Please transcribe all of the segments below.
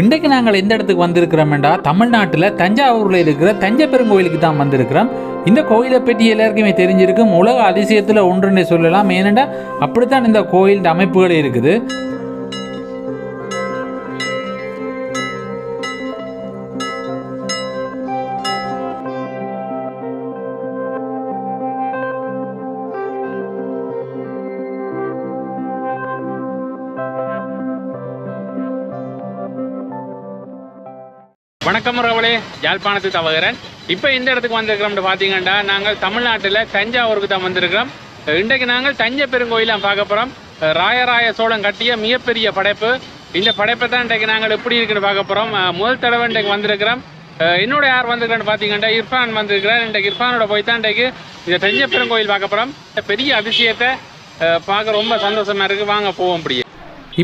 இன்றைக்கு நாங்கள் எந்த இடத்துக்கு வந்திருக்கிறோம்டா தமிழ்நாட்டில் தஞ்சாவூரில் இருக்கிற தஞ்சை பெருங்கோயிலுக்கு தான் வந்திருக்கிறோம். இந்த கோயிலை பற்றி எல்லாருக்குமே தெரிஞ்சிருக்கும். உலக அதிசயத்தில் ஒன்றுன்னு சொல்லலாம். ஏனெண்டா அப்படித்தான் இந்த கோயில் அமைப்புகள் இருக்குது. வணக்கம் ரவளே யாழ்ப்பாணத்து தவகிறன் இப்போ இந்த இடத்துக்கு வந்திருக்கிறோம்னு பார்த்தீங்கன்னா நாங்கள் தமிழ்நாட்டில் தஞ்சாவூருக்கு தான் வந்திருக்கிறோம். இன்றைக்கு நாங்கள் தஞ்சை பெருங்கோயிலாம் பார்க்க போகிறோம் ராயராய சோழன் கட்டிய மிகப்பெரிய படைப்பு. இந்த படைப்பை தான் இன்றைக்கு நாங்கள் எப்படி இருக்குன்னு பார்க்க போகிறோம் முதல் தடவை இன்றைக்கு வந்திருக்கிறோம். என்னோட யார் வந்திருக்கிறேன்னு பார்த்தீங்கன்னா இர்ஃபான் வந்திருக்கிறார். இன்றைக்கு இர்ஃபானோட போய் தான் இன்றைக்கு இந்த தஞ்சை பெருங்கோயில் பார்க்க போகிறோம் பெரிய அதிசயத்தை பார்க்க ரொம்ப சந்தோஷமாக இருக்குது வாங்க போவோம் அப்படியே.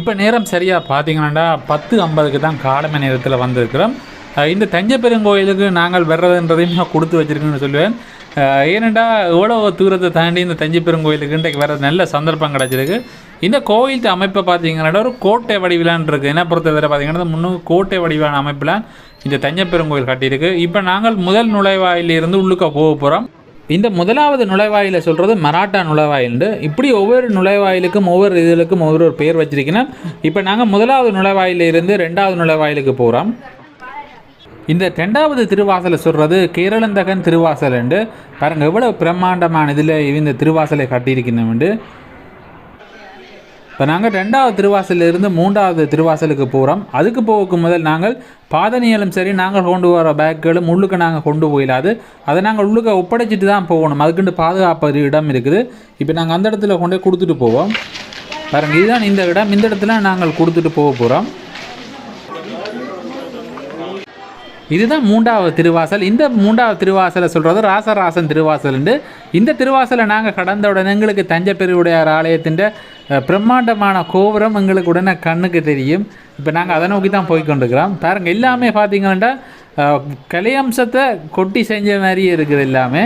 இப்போ நேரம் சரியாக பார்த்தீங்கன்னா பத்து ஐம்பதுக்கு தான் காலமை நேரத்தில் வந்திருக்கிறோம். இந்த தஞ்சை பெருங்கோயிலுக்கு நாங்கள் வர்றதுன்றதையும் நான் கொடுத்து வச்சிருக்கேன்னு சொல்லுவேன். ஏனெண்டா எவ்வளோ தூரத்தை தாண்டி இந்த தஞ்சை பெருங்கோயிலுக்கு இன்றைக்கு வர நல்ல சந்தர்ப்பம் கிடச்சிருக்கு. இந்த கோயில் அமைப்பை பார்த்தீங்கன்னா ஒரு கோட்டை வடிவிலான் இருக்குது என்ன பொறுத்தவரை பார்த்தீங்கன்னா முன்னும் கோட்டை வடிவான அமைப்பில் இந்த தஞ்சை பெருங்கோயில் கட்டியிருக்கு. இப்போ நாங்கள் முதல் நுழைவாயிலிருந்து உள்ளுக்க போக போகிறோம் இந்த முதலாவது நுழைவாயில சொல்கிறது மராட்டா நுழைவாயில்ண்டு. இப்படி ஒவ்வொரு நுழைவாயிலுக்கும் ஒவ்வொரு இதுகளுக்கும் ஒவ்வொரு பேர் வச்சிருக்கணும் இப்போ நாங்கள் முதலாவது நுழைவாயிலிருந்து ரெண்டாவது நுழைவாயிலுக்கு போகிறோம் இந்த ரெண்டாவது திருவாசலை சொல்கிறது கேரளந்தகன் திருவாசல்ண்டு பாருங்க எவ்வளோ பிரம்மாண்டமான இதில் இந்த திருவாசலை கட்டியிருக்கணும்ண்டு இப்போ நாங்கள் ரெண்டாவது திருவாசலிருந்து மூன்றாவது திருவாசலுக்கு போகிறோம் அதுக்கு போகக்கு முதல் நாங்கள் பாதனியலும் சரி நாங்கள் கொண்டு வர பேக்குகளும் உள்ளுக்கு நாங்கள் கொண்டு போயிடாது அதை நாங்கள் உள்ளுக்க ஒப்படைச்சிட்டு தான் போகணும். அதுக்குண்டு பாதுகாப்பு இடம் இருக்குது. இப்போ நாங்கள் அந்த இடத்துல கொண்டு கொடுத்துட்டு போவோம். பாருங்க இதுதான் இந்த இடம். இந்த இடத்துல நாங்கள் கொடுத்துட்டு போக போகிறோம் இதுதான் மூன்றாவது திருவாசல். இந்த மூன்றாவது திருவாசலை சொல்கிறது ராசராசன் திருவாசல்ண்டு இந்த திருவாசலை நாங்கள் கடந்த உடனே எங்களுக்கு தஞ்சை பெருவுடையார் ஆலயத்தின் பிரம்மாண்டமான கோபுரம் எங்களுக்கு உடனே கண்ணுக்கு தெரியும். இப்போ நாங்கள் அதை நோக்கி தான் போய் கொண்டிருக்கிறோம் பாருங்கள் எல்லாமே பார்த்தீங்கன்னா கலையம்சத்தை கொட்டி செஞ்ச மாதிரியே இருக்குது எல்லாமே.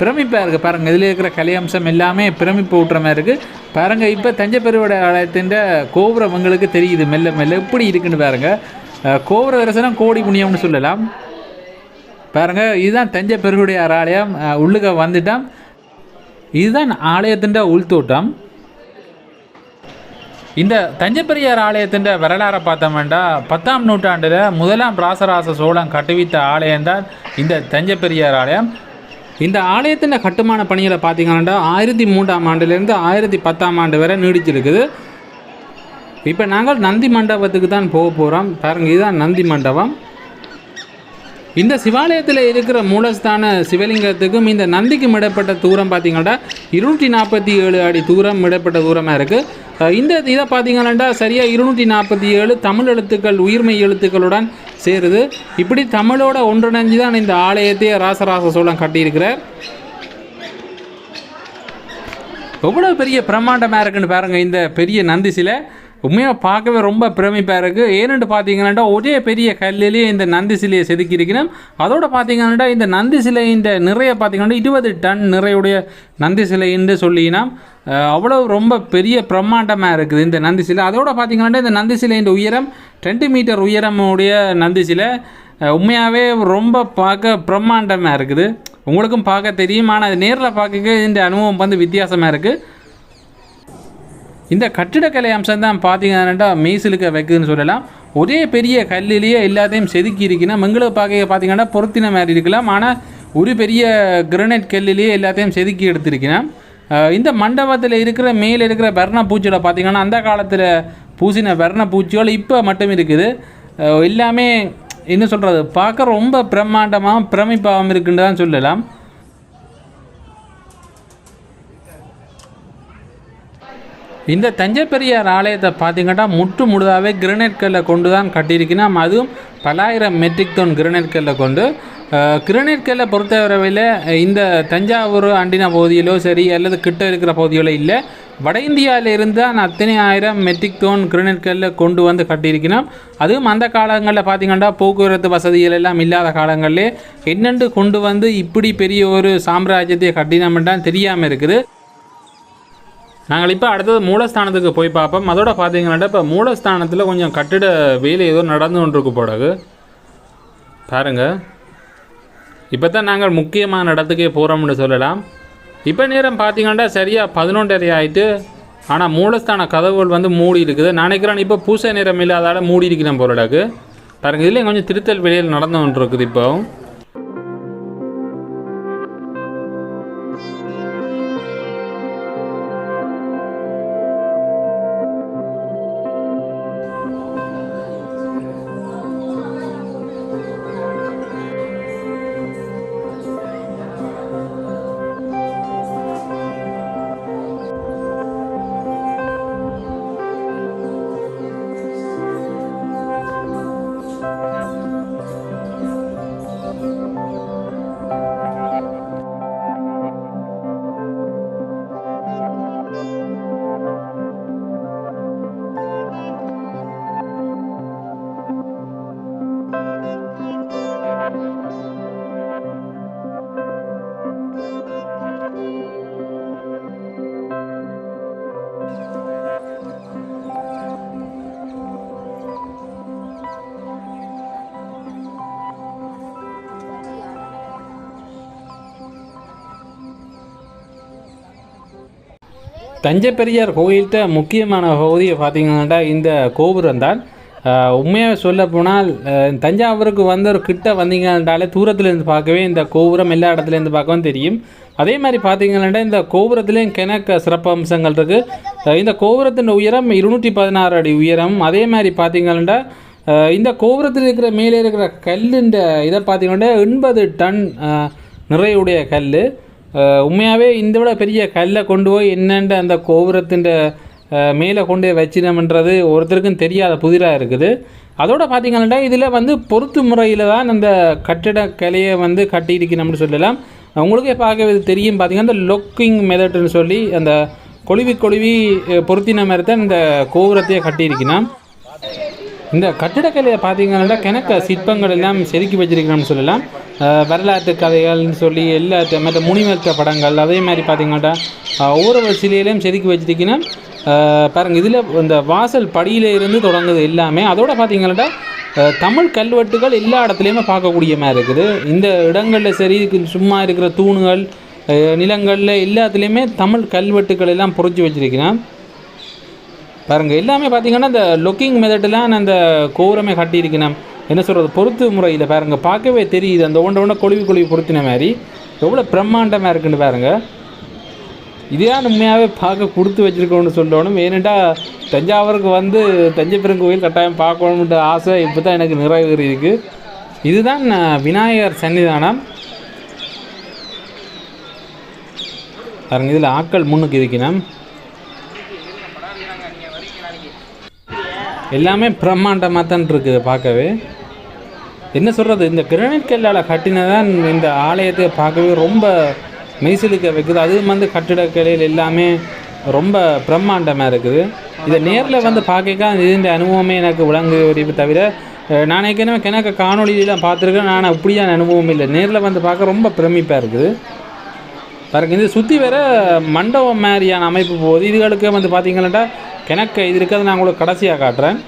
பிரமிப்பாக இருக்குது பாருங்கள் இதில் இருக்கிற கலையம்சம் எல்லாமே பிரமிப்பு ஊட்டுற மாதிரி இருக்குது பாருங்கள் இப்போ தஞ்சை பெருவுடைய ஆலயத்தின் கோபுரம் எங்களுக்கு தெரியுது. மெல்ல மெல்ல எப்படி இருக்குன்னு பாருங்கள் கோபுர தரிசனம் கோடி புண்ணியம்னு சொல்லலாம். பாருங்கள் இதுதான் தஞ்சை பெருகுடையார் ஆலயம் உள்ளுக உள்ளுக்க வந்துட்டோம். இதுதான் ஆலயத்தின் உள்தோட்டம் இந்த தஞ்சை பெரியார் ஆலயத்தின் வரலாறை பார்த்தோம்னா பத்தாம் நூற்றாண்டில் முதலாம் ராசராச சோழன் கட்டுவித்த ஆலயம்தான் இந்த தஞ்சை பெரியார் ஆலயம். இந்த ஆலயத்தின் கட்டுமான பணிகளை பார்த்தீங்கன்னா ஆயிரத்தி மூன்றாம் ஆண்டுலேருந்து ஆயிரத்தி பத்தாம் ஆண்டு வரை நீடிச்சிருக்குது இப்போ நாங்கள் நந்தி மண்டபத்துக்கு தான் போக போகிறோம் பாருங்க இதுதான் நந்தி மண்டபம். இந்த சிவாலயத்தில் இருக்கிற மூலஸ்தான சிவலிங்கத்துக்கும் இந்த நந்திக்கும் இடப்பட்ட தூரம் பார்த்தீங்கன்னா இருநூற்றி நாற்பத்தி ஏழு அடி தூரம் இடப்பட்ட தூரமாக இருக்குது இந்த இதை பார்த்தீங்கன்னா சரியாக இருநூற்றி நாற்பத்தி ஏழு தமிழ் எழுத்துக்கள் உயிர்மை எழுத்துக்களுடன் சேருது. இப்படி தமிழோட ஒன்றிணைஞ்சு தான் இந்த ஆலயத்தையே ராசராச சோழன் கட்டியிருக்கிறார். எவ்வளோ பெரிய பிரம்மாண்டமாக இருக்குன்னு பாருங்கள் இந்த பெரிய நந்தி சிலை. உண்மையாக பார்க்கவே ரொம்ப பிரமிப்பாக இருக்குது ஏன்னு பார்த்தீங்கன்னா ஒரே பெரிய கல்லிலேயே இந்த நந்தி சிலையை செதுக்கியிருக்கணும் அதோட பார்த்தீங்கன்னா இந்த நந்தி சிலையின் நிறைய பார்த்தீங்கன்னா இருபது டன் நிறையுடைய நந்தி சிலைன்னு சொல்லினா அவ்வளோ ரொம்ப பெரிய பிரம்மாண்டமாக இருக்குது இந்த நந்தி சிலை. அதோட பார்த்தீங்கன்னா இந்த நந்தி சிலையின் உயரம் ரெண்டு மீட்டர் உயரமுடைய நந்தி சிலை. உண்மையாகவே ரொம்ப பார்க்க பிரம்மாண்டமாக இருக்குது. உங்களுக்கும் பார்க்க தெரியும். ஆனால் அது நேரில் பார்க்க இந்த அனுபவம் வந்து வித்தியாசமாக இருக்குது இந்த கட்டிடக்கலை அம்சம் தான் பார்த்தீங்கன்னா மீசிலுக்க வைக்குதுன்னு சொல்லலாம். ஒரே பெரிய கல்லிலேயே எல்லாத்தையும் செதுக்கி இருக்கணும். மங்கள பார்க்க பார்த்தீங்கன்னா பொருத்தின மாதிரி இருக்கலாம். ஆனால் ஒரு பெரிய கிரனைட் கல்லிலேயே எல்லாத்தையும் செதுக்கி எடுத்திருக்கணும். இந்த மண்டபத்தில் இருக்கிற மேலே இருக்கிற வர்ண பூச்சிகளை பார்த்தீங்கன்னா அந்த காலத்தில் பூசின வர்ண பூச்சிகள் இப்போ மட்டும் இருக்குது. எல்லாமே என்ன சொல்கிறது பார்க்க ரொம்ப பிரம்மாண்டமாகவும் பிரமிப்பாகவும் இருக்குன்னு தான் சொல்லலாம். இந்த தஞ்சை பெரியார் ஆலயத்தை பார்த்தீங்கன்னா முற்று முழுதாகவே கிரனைட் கல்லை கொண்டு தான் கட்டியிருக்கணும் அதுவும் பலாயிரம் மெட்ரிக் டன் கிரனைட் கல்லை கொண்டு கிரனைட் கல்லை பொறுத்தவரையில் இந்த தஞ்சாவூர் அண்டின பகுதியிலோ சரி அல்லது கிட்ட இருக்கிற பகுதிகளோ இல்லை வட இந்தியாவில் இருந்தால் அத்தனை ஆயிரம் மெட்ரிக் டோன் கிரனைட் கல்லை கொண்டு வந்து கட்டியிருக்கணும் அதுவும் அந்த காலங்களில் பார்த்தீங்கன்னா போக்குவரத்து வசதிகள் எல்லாம் இல்லாத காலங்களில் என்னென்று கொண்டு வந்து இப்படி பெரிய ஒரு சாம்ராஜ்யத்தை கட்டினோம்ன்றான் தெரியாமல் இருக்குது. நாங்கள் இப்போ அடுத்தது மூலஸ்தானத்துக்கு போய் பார்ப்போம். அதோட பார்த்தீங்கன்னா இப்போ மூலஸ்தானத்தில் கொஞ்சம் கட்டிட வேலை ஏதோ நடந்து கொண்டிருக்கு போடகு பாருங்க. இப்போ தான் நாங்கள் முக்கியமான இடத்துக்கே போகிறோம்னு சொல்லலாம். இப்போ நேரம் பார்த்தீங்கன்னா சரியாக பதினொன்றரை ஆயிட்டு ஆனால் மூலஸ்தான கதவுகள் வந்து மூடி இருக்குது. நினைக்கிறேன் இப்போ பூசை நேரம் இல்லாதால மூடி இருக்கிறேன் போகிறடாக்கு பாருங்கள் இதுலேயும் கொஞ்சம் திருத்தல் வெளியில் நடந்து கொண்டு இருக்குது இப்போ. தஞ்சை பெரியார் கோயில்கிட்ட முக்கியமான பகுதியை பார்த்தீங்கன்னா இந்த கோபுரம் தான். உண்மையாக சொல்ல போனால் தஞ்சாவூருக்கு வந்த ஒரு கிட்ட வந்தீங்கன்னாலே தூரத்துலேருந்து பார்க்கவே இந்த கோபுரம் எல்லா இடத்துலேருந்து பார்க்கவும் தெரியும். அதே மாதிரி பார்த்தீங்கன்னா இந்த கோபுரத்துலேயும் கிணக்க சிறப்பம்சங்கள் இருக்குது இந்த கோபுரத்தின் உயரம் இருநூற்றி பதினாறு அடி உயரம். அதே மாதிரி பார்த்தீங்கன்னா இந்த கோபுரத்தில் இருக்கிற மேலே இருக்கிற கல்லுன்ற இதை பார்த்தீங்கன்னா எண்பது டன் நிறையுடைய கல் உண்மையாகவே இந்த விட பெரிய கல்லை கொண்டு போய் என்னென்ற அந்த கோபுரத்தின் மேலே கொண்டு போய் வச்சினோம்ன்றது ஒருத்தருக்கும் தெரியாத புதிராக இருக்குது. அதோட பார்த்தீங்கன்னா இதில் வந்து பொருத்து முறையில் தான் அந்த கட்டிடக்கலையை வந்து கட்டியிருக்கணும்னு சொல்லலாம். உங்களுக்கே பார்க்க இது தெரியும். பார்த்தீங்கன்னா இந்த லொக்கிங் மெதட்னு சொல்லி அந்த கொழுவி கொழுவி பொருத்தின மாதிரி தான் இந்த கோபுரத்தையே கட்டியிருக்கணும் இந்த கட்டிடக்கலையை பார்த்தீங்கன்னா கிணக்க சிற்பங்கள் எல்லாம் செதுக்கி வச்சிருக்கணும்னு சொல்லலாம். வரலாற்று கதைகள்னு சொல்லி எல்லா மற்ற முனிவர்க்க படங்கள் அதே மாதிரி பார்த்தீங்கன்னாட்டா ஒவ்வொரு சிலையிலையும் செதுக்கி வச்சுட்டிங்கன்னா பாருங்க இதில் இந்த வாசல் படியில இருந்து தொடங்குது எல்லாமே. அதோட பார்த்தீங்கன்னா தமிழ் கல்வெட்டுகள் எல்லா இடத்துலையுமே பார்க்கக்கூடிய மாதிரி இருக்குது. இந்த இடங்களில் சரி சும்மா இருக்கிற தூணுகள் நிலங்களில் எல்லாத்துலேயுமே தமிழ் கல்வெட்டுகள் எல்லாம் பொறிச்சு வச்சுருக்கிறேன் பாருங்கள் எல்லாமே பார்த்தீங்கன்னா இந்த லொக்கிங் நான் அந்த கோரமே கட்டியிருக்கிறேன் என்ன சொல்கிறது பொருத்து முறையில் பாருங்கள் பார்க்கவே தெரியுது. அந்த ஒன்று ஒன்று கொழுவி கொழுவி பொருத்தின மாதிரி. எவ்வளோ பிரம்மாண்டமாக இருக்குன்னு பாருங்கள் இதுதான் உண்மையாகவே பார்க்க கொடுத்து வச்சுருக்கோன்னு சொல்லணும். ஏனெண்டா தஞ்சாவூருக்கு வந்து தஞ்சை பெருங்கோயில் கட்டாயம் பார்க்கணுன்ற ஆசை இப்போ தான் எனக்கு நிறைவேறி இருக்குது இதுதான் விநாயகர் சன்னிதானம். பாருங்கள் இதில் ஆக்கள் முன்னுக்கு இருக்கணும் எல்லாமே பிரம்மாண்டமாக தான் இருக்குது பார்க்கவே. என்ன சொல்கிறது இந்த கிரானைட் கல்லால் கட்டினதான் இந்த ஆலயத்தை பார்க்கவே ரொம்ப மெய்சிலுக்க வைக்குது. அதுவும் வந்து கட்டிடக்கலையில் எல்லாமே ரொம்ப பிரம்மாண்டமாக இருக்குது. இதை நேரில் வந்து பார்க்க இதுன்ற அனுபவமே எனக்கு விளங்குது தவிர நான் ஏற்கனவே கிணக்க காணொளியெல்லாம் பார்த்துருக்கேன். நான் அப்படியான அனுபவம் இல்லை. நேரில் வந்து பார்க்க ரொம்ப பிரமிப்பாக இருக்குது. பாருங்க இது சுற்றி வேற மண்டபம் மாதிரியான அமைப்பு போகுது. இதுகளுக்கு வந்து பார்த்திங்கன்னாட்டா கிணக்க இது இருக்கிறது நான் உங்களுக்கு கடைசியாக காட்டுறேன்.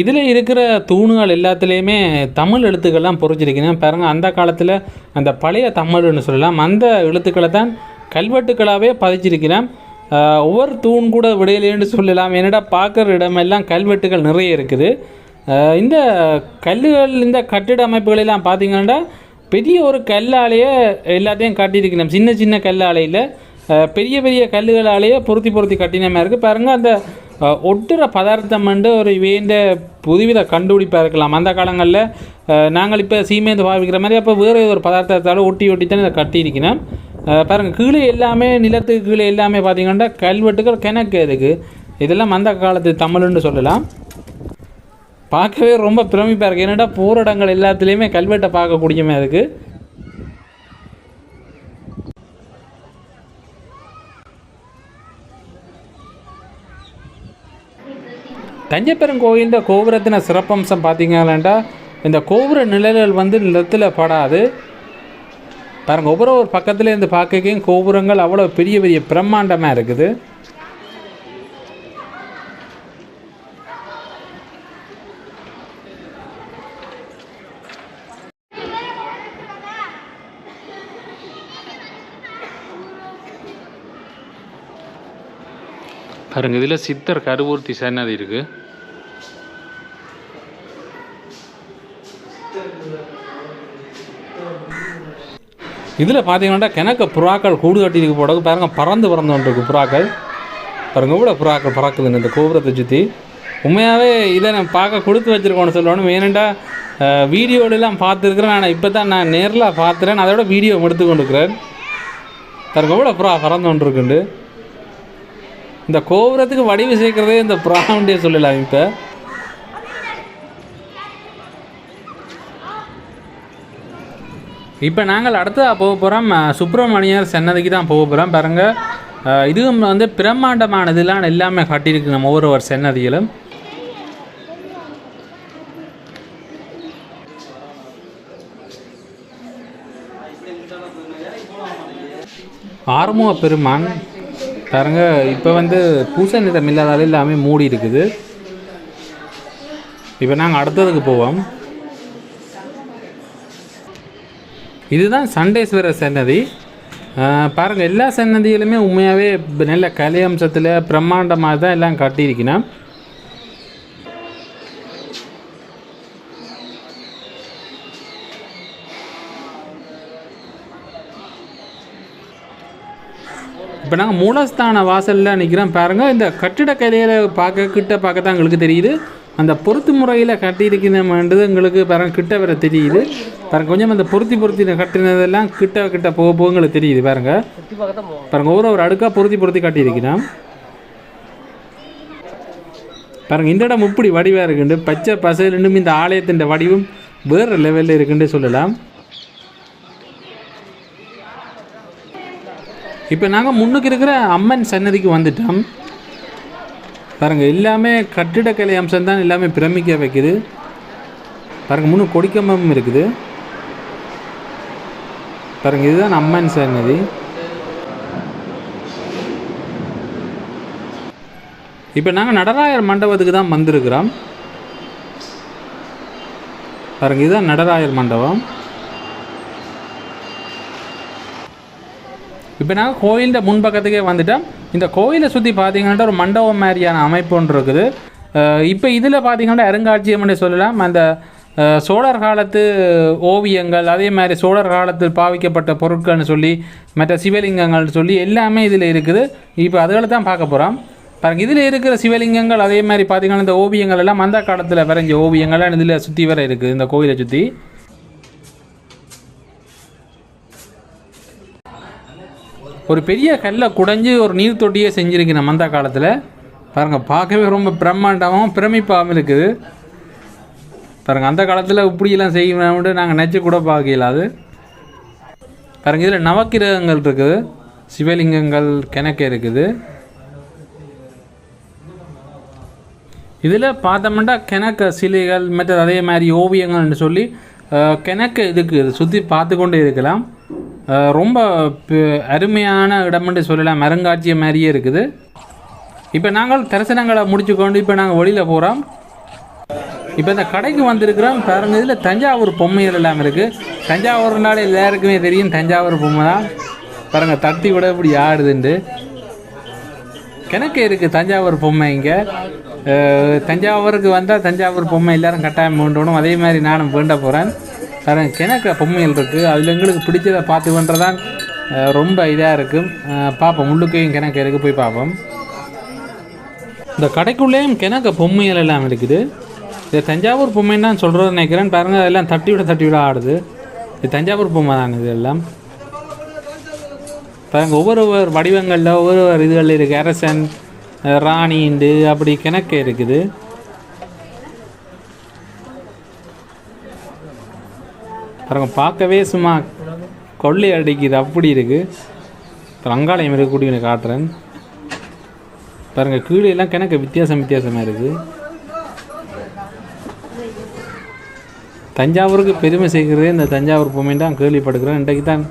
இதில் இருக்கிற தூணுகள் எல்லாத்துலேயுமே தமிழ் எழுத்துக்கள்லாம் பொறிச்சிருக்கணும் பாருங்க அந்த காலத்தில் அந்த பழைய தமிழ்னு சொல்லலாம் அந்த எழுத்துக்களை தான் கல்வெட்டுக்களாகவே பதிச்சிருக்கிறேன். ஒவ்வொரு தூண் கூட விடையிலேன்னு சொல்லலாம். என்னடா பார்க்குற இடமெல்லாம் கல்வெட்டுகள் நிறைய இருக்குது. இந்த கல்லுகள் இந்த கட்டிட அமைப்புகளெல்லாம் பார்த்திங்கன்னா பெரிய ஒரு கல்லாலேயே எல்லாத்தையும் கட்டியிருக்கணும் சின்ன சின்ன கல்லாலையில் பெரிய பெரிய கல்லுகளாலேயே பொருத்தி பொருத்தி கட்டினமாக இருக்குது பாருங்கள் அந்த ஒட்டுற பதார்த்தம் வந்து ஒரு வேண்ட புதுவித கண்டுபிடிப்பாக இருக்கலாம். அந்த காலங்களில் நாங்கள் இப்போ சீமேந்து பாவிக்கிற மாதிரி அப்போ வேறு ஒரு பதார்த்தத்தால் ஒட்டி ஒட்டி தான் இதை கட்டியிருக்கணும் பாருங்கள் கீழே எல்லாமே நிலத்துக்கு கீழே எல்லாமே பார்த்தீங்கன்னா கல்வெட்டுகள் கிணக்கு இருக்குது இதெல்லாம் அந்த காலத்து தமிழ்னு சொல்லலாம். பார்க்கவே ரொம்ப பிரமிப்பாக இருக்குது என்னடா போகிற எல்லாத்துலேயுமே கல்வெட்டை பார்க்கக்கூடியமே இருக்குது தஞ்சைப்பெருங்கோயிலின் கோபுரத்தின சிறப்பம்சம் பார்த்தீங்கன்னாண்டா இந்த கோபுர நிழல்கள் வந்து நிலத்தில் படாது. பாருங்கள் ஒவ்வொரு ஒரு பக்கத்துலேருந்து பார்க்கையும் கோபுரங்கள் அவ்வளோ பெரிய பெரிய பிரம்மாண்டமாக இருக்குது. பாருங்க இதில் சித்தர் கருவூர்த்தி சன்னதி இருக்கு. இதில் பார்த்தீங்கன்னா கிணக்க புறாக்கள் கூடு கட்டிருக்கு போட பாருங்க பறந்து பறந்து வந்துருக்கு புறாக்கள். பாருங்க இவ்வளோ புறாக்கள் பறக்குதுன்னு இந்த கோபுரத்தை சுற்றி உண்மையாகவே இதை நான் பார்க்க கொடுத்து வச்சிருக்கோன்னு சொல்லணும். ஏனெண்டா வீடியோலெல்லாம் பார்த்துருக்குறேன். ஆனால் இப்போ தான் நான் நேரில் பார்த்துறேன் அதோட வீடியோ எடுத்து கொண்டிருக்கிறேன். பாருங்க எவ்வளோ புறா பறந்து கொண்டிருக்குண்டு. இந்த கோபுரத்துக்கு வடிவு சேர்க்குறதே இந்த புறாவுண்டே சொல்லலாம் இப்போ. இப்போ நாங்கள் அடுத்ததாக போக போகிறோம் சுப்பிரமணியர் சென்னதிக்கு தான் போக போகிறோம் பாருங்க. இதுவும் வந்து பிரம்மாண்டமானதுலாம் எல்லாமே கட்டியிருக்கு நம்ம ஒவ்வொரு சென்னதிகளும் ஆறுமுக பெருமான் பாருங்க இப்போ வந்து பூச நிறம் இல்லாதால எல்லாமே மூடி இருக்குது. இப்போ நாங்கள் அடுத்ததுக்கு போவோம். இதுதான் சண்டேஸ்வரர் சன்னதி. பாருங்கள் எல்லா சன்னதியிலுமே உண்மையாகவே நல்ல கலை அம்சத்தில் பிரம்மாண்டமாக தான் எல்லாம் கட்டியிருக்கணும் இப்போ நாங்கள் மூலஸ்தான வாசலில் நிற்கிறோம் பாருங்கள் இந்த கட்டிடக்கலையில் பார்க்க கிட்ட பார்க்க தான் எங்களுக்கு தெரியுது. அந்த பொருத்து முறையில் கட்டியிருக்கணும்ன்றது எங்களுக்கு பாருங்க கிட்ட வர தெரியுது. பாருங்க கொஞ்சம் அந்த பொருத்தி பொருத்தி கட்டினதெல்லாம் கிட்ட கிட்ட போக போக எங்களுக்கு தெரியுது பாருங்க. பாருங்க ஒவ்வொரு ஒரு அடுக்காக பொருத்தி பொருத்தி கட்டியிருக்கிறோம். பாருங்க இந்த இடம் இப்படி வடிவாக இருக்குண்டு. பச்சை பசையிலும் இந்த ஆலயத்தின் வடிவம் வேறு லெவலில் இருக்குன்னு சொல்லலாம். இப்போ நாங்கள் முன்னுக்கு இருக்கிற அம்மன் சன்னதிக்கு வந்துட்டோம். பாருங்க எல்லாமே கட்டிடக்கலை அம்சம் தான் எல்லாமே பிரமிக்க வைக்குது. பாருங்கள் முன்னு கொடிக்கம்பம் இருக்குது. பாருங்க இதுதான் அம்மன் சன்னதி. இப்போ நாங்கள் நடராயர் மண்டபத்துக்கு தான் வந்திருக்கிறோம். பாருங்கள் இதுதான் நடராயர் மண்டபம். இப்போ நாங்கள் கோயிலிൻ്റെ முன்பக்கத்துக்கே வந்துட்டோம் இந்த கோயிலை சுற்றி பார்த்தீங்கன்னா ஒரு மண்டபம் மாதிரியான அமைப்பு ஒன்று இருக்குது. இப்போ இதில் பார்த்தீங்கன்னா அருங்காட்சியம்னு சொல்லலாம். அந்த சோழர் காலத்து ஓவியங்கள் அதே மாதிரி சோழர் காலத்தில் பாவிக்கப்பட்ட பொருட்கள்னு சொல்லி மற்ற சிவலிங்கங்கள்னு சொல்லி எல்லாமே இதில் இருக்குது. இப்போ அதுகளை தான் பார்க்க போகிறோம் பாருங்க இதில் இருக்கிற சிவலிங்கங்கள் அதே மாதிரி பார்த்தீங்கன்னா இந்த ஓவியங்கள் எல்லாம் அந்த காலத்தில் வரைஞ்ச ஓவியங்கள்லாம் இதில் சுற்றி வர இருக்குது இந்த கோயிலை சுற்றி ஒரு பெரிய கல்லை குடைஞ்சு ஒரு நீர் தொட்டியே செஞ்சுருக்கு நம்ம அந்த காலத்தில் பாருங்கள் பார்க்கவே ரொம்ப பிரம்மாண்டமாகவும் பிரமிப்பாகவும் இருக்குது. பாருங்கள் அந்த காலத்தில் இப்படியெல்லாம் செய்யணும்னு நாங்கள் நினச்சி கூட பார்க்கல அது. பாருங்கள் இதில் நவக்கிரகங்கள் இருக்குது. சிவலிங்கங்கள் கிணக்க இருக்குது. இதில் பார்த்தோம்னா கிணக்க சிலைகள் மற்ற அதே மாதிரி ஓவியங்கள்னு சொல்லி கிணக்க இதுக்கு சுற்றி பார்த்து கொண்டே இருக்கலாம். ரொம்ப பெ- அருமையான இடம்னு சொல்லலாம். அருங்காட்சியம் மாதிரியே இருக்குது. இப்போ நாங்கள் தரிசனங்களை முடிச்சுக்கொண்டு இப்போ நாங்கள் வெளியில் போகிறோம் இப்போ இந்த கடைக்கு வந்திருக்கிறோம். பாருங்கள் இதில் தஞ்சாவூர் பொம்மைகள் எல்லாம் இருக்குது தஞ்சாவூர்னால எல்லாருக்குமே தெரியும். தஞ்சாவூர் பொம்மை தான். பாருங்கள் தட்டி விட இப்படி ஆடுதுண்டு. கிணக்கு இருக்குது தஞ்சாவூர் பொம்மை இங்கே. தஞ்சாவூருக்கு வந்தால் தஞ்சாவூர் பொம்மை எல்லோரும் கட்டாயம் வேண்டணும். அதே மாதிரி நானும் வேண்ட போகிறேன் பாருங்க கிணக்க பொம்மைகள் இருக்குது அதில் எங்களுக்கு பிடிச்சதை பார்த்து பண்ணுறதான் ரொம்ப இதாக இருக்கும் பார்ப்போம். உள்ளுக்கையும் கிணக்கு இருக்குது போய் பார்ப்போம். இந்த கடைக்குள்ளேயும் கிணக்க பொம்மைகள் எல்லாம் இருக்குது. இது தஞ்சாவூர் பொம்மைன்னு தான் சொல்கிறது நினைக்கிறேன். பாருங்கள் அதெல்லாம் தட்டி விட தட்டி விட ஆடுது. இது தஞ்சாவூர் பொம்மை தான் இது எல்லாம். பாருங்கள் ஒவ்வொரு ஒவ்வொரு வடிவங்களில் ஒவ்வொரு இதுகளில் இருக்குது அரசன் அஹ், ராணிண்டு அப்படி கிணக்க இருக்குது. பாருங்க பார்க்கவே சும்மா கொள்ளை அடிக்குது அப்படி இருக்குது ரங்காலயம் இருக்கக்கூடிய ஒன்று காட்டுறேன். பாருங்கள் கீழே எல்லாம் கிணக்கு வித்தியாசம் வித்தியாசமாக இருக்குது தஞ்சாவூருக்கு பெருமை சேர்க்கிறது இந்த தஞ்சாவூர் பொம்மை தான் கேள்விப்படுக்கிறேன் இன்றைக்கு தான்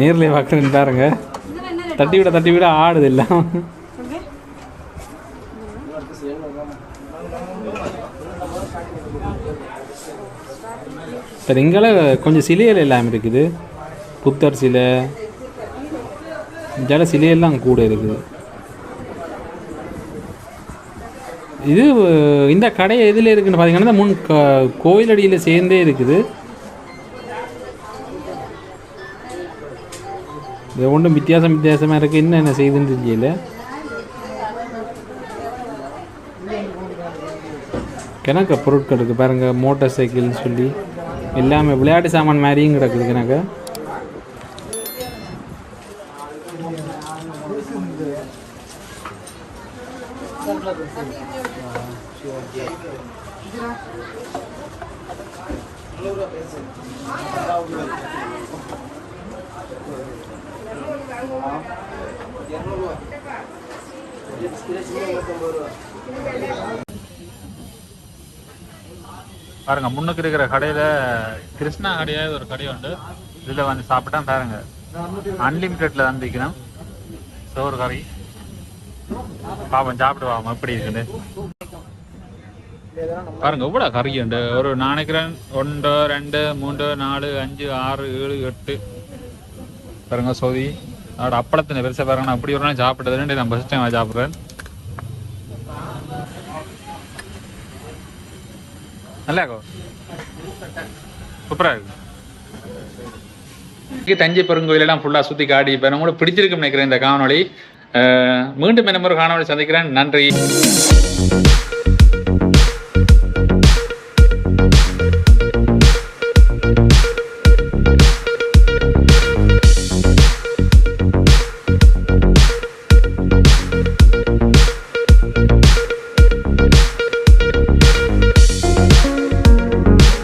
நேரில் பார்க்குறேன்னு பாருங்கள் தட்டி விட தட்டி விட ஆடுது எல்லாம். சார் இங்கால கொஞ்சம் சிலைகள் எல்லாம் இருக்குது. புத்தர் சிலை இங்கால சிலையெல்லாம் கூட இருக்குது. இது இந்த கடை எதில் இருக்குன்னு பார்த்தீங்கன்னா இந்த முன் க கோயிலடியில் சேர்ந்தே இருக்குது. இது ஒன்றும் வித்தியாசம் வித்தியாசமாக இருக்குது என்ன என்ன செய்யுதுன்னு தெரியல. கிணக்க பொருட்கள் இருக்குது பாருங்கள் மோட்டார் சைக்கிள்னு சொல்லி. எல்லாமே விளையாட்டு சாமான் மாதிரியும் கிடக்குது கிணக்க. பாருங்க முன்னுக்கு இருக்கிற கடையில கிருஷ்ணா கடையா ஒரு கடை உண்டு. இதுல வந்து சாப்பிட்டா பாருங்க. அன்லிமிட்டெட்ல தான் விற்கணும். சோறு கறி. பாப்போம் சாப்பிட்டு பாப்போம் எப்படி இருக்குது பாருங்க எவ்வளவு கறி உண்டு. ஒரு நான் நினைக்கிறேன் ஒன்று ரெண்டு மூன்று நாலு அஞ்சு ஆறு ஏழு எட்டு. பாருங்க சோதி. அதோட அப்பளத்தின் பெருசாக பாருங்க நான் அப்படி ஒரு நாள் சாப்பிட்டது நான் ஃபஸ்ட் டைம் சாப்பிட்றேன். நல்லா இருக்கும் சூப்பரா இருக்கு. தஞ்சை பெருங்கோயிலெல்லாம் ஃபுல்லாக சுற்றி காடி இப்போ கூட பிடிச்சிருக்குன்னு நினைக்கிறேன் இந்த காணொலி மீண்டும் என்ன ஒரு காணொளி சந்திக்கிறேன். நன்றி.